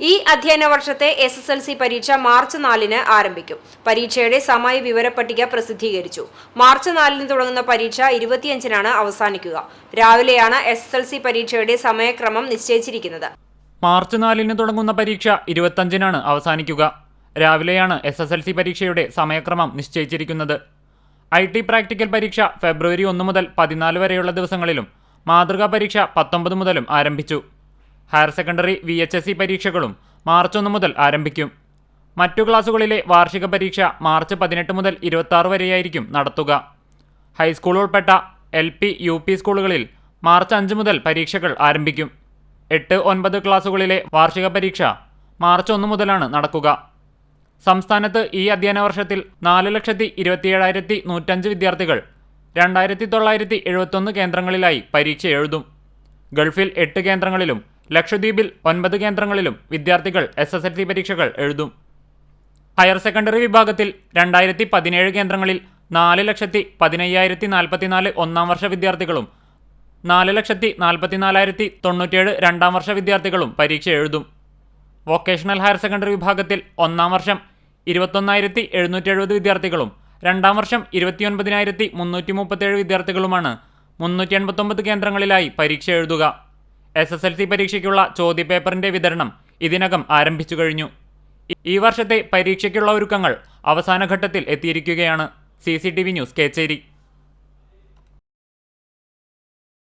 ഈ അധ്യയന വർഷത്തെ എസ് എസ് എൽ സി പരീക്ഷ മാർച്ച് നാലിന് ആരംഭിക്കും. പരീക്ഷയുടെ സമയ വിവരപ്പട്ടിക പ്രസിദ്ധീകരിച്ചു. മാർച്ച് നാലിന് തുടങ്ങുന്ന പരീക്ഷ ഇരുപത്തിയഞ്ചിനാണ് അവസാനിക്കുക. രാവിലെയാണ് എസ് എസ് എൽ സി പരീക്ഷയുടെ സമയക്രമം നിശ്ചയിച്ചിരിക്കുന്നത്. മാർച്ച് നാലിന് തുടങ്ങുന്ന പരീക്ഷ ഇരുപത്തഞ്ചിനാണ് അവസാനിക്കുക. രാവിലെയാണ് എസ് എസ് എൽ സി പരീക്ഷയുടെ സമയക്രമം നിശ്ചയിച്ചിരിക്കുന്നത്. ഐ ടി പ്രാക്ടിക്കൽ പരീക്ഷ ഫെബ്രുവരി ഒന്ന് മുതൽ പതിനാല് വരെയുള്ള ദിവസങ്ങളിലും മാതൃകാ പരീക്ഷ പത്തൊമ്പത് മുതലും ആരംഭിച്ചു. Higher secondary V H S C പരീക്ഷകളും മാർച്ച് ഒന്ന് മുതൽ ആരംഭിക്കും. മറ്റു ക്ലാസുകളിലെ വാർഷിക പരീക്ഷ മാർച്ച് പതിനെട്ട് മുതൽ ഇരുപത്തി വരെയായിരിക്കും നടത്തുക. ഹൈസ്കൂൾ ഉൾപ്പെട്ട എൽ പി യു പി സ്കൂളുകളിൽ മാർച്ച് അഞ്ച് മുതൽ പരീക്ഷകൾ ആരംഭിക്കും. എട്ട് ഒൻപത് ക്ലാസുകളിലെ വാർഷിക പരീക്ഷ മാർച്ച് ഒന്ന് മുതലാണ് നടക്കുക. സംസ്ഥാനത്ത് ഈ അധ്യയന വർഷത്തിൽ നാല് ലക്ഷത്തി ഇരുപത്തിയേഴായിരത്തി നൂറ്റഞ്ച് വിദ്യാർത്ഥികൾ രണ്ടായിരത്തി തൊള്ളായിരത്തി എഴുപത്തൊന്ന് കേന്ദ്രങ്ങളിലായി പരീക്ഷ എഴുതും. ഗൾഫിൽ എട്ട് കേന്ദ്രങ്ങളിലും ലക്ഷദ്വീപിൽ ഒൻപത് കേന്ദ്രങ്ങളിലും വിദ്യാർത്ഥികൾ എസ് എസ് എൽ സി പരീക്ഷകൾ എഴുതും. ഹയർ സെക്കൻഡറി വിഭാഗത്തിൽ രണ്ടായിരത്തി പതിനേഴ് കേന്ദ്രങ്ങളിൽ നാല് ലക്ഷത്തി പതിനയ്യായിരത്തി നാൽപ്പത്തിനാല് ഒന്നാം വർഷ വിദ്യാർത്ഥികളും നാല് ലക്ഷത്തി നാൽപ്പത്തിനാലായിരത്തി തൊണ്ണൂറ്റേഴ് രണ്ടാം വർഷ വിദ്യാർത്ഥികളും പരീക്ഷ എഴുതും. വൊക്കേഷണൽ ഹയർ സെക്കൻഡറി വിഭാഗത്തിൽ ഒന്നാം വർഷം ഇരുപത്തൊന്നായിരത്തി എഴുന്നൂറ്റി എഴുപത് വിദ്യാർത്ഥികളും രണ്ടാം വർഷം ഇരുപത്തിയൊൻപതിനായിരത്തി മുന്നൂറ്റി മുപ്പത്തേഴ് വിദ്യാർത്ഥികളുമാണ് മുന്നൂറ്റി എൺപത്തൊമ്പത് കേന്ദ്രങ്ങളിലായി പരീക്ഷ എഴുതുക. എസ് എസ് എൽ സി പരീക്ഷയ്ക്കുള്ള ചോദ്യപേപ്പറിന്റെ വിതരണം ഇതിനകം ആരംഭിച്ചു കഴിഞ്ഞു. ഈ- വർഷത്തെ പരീക്ഷയ്ക്കുള്ള ഒരുക്കങ്ങൾ അവസാന ഘട്ടത്തിൽ എത്തിയിരിക്കുകയാണ്. C C T V news Kechery.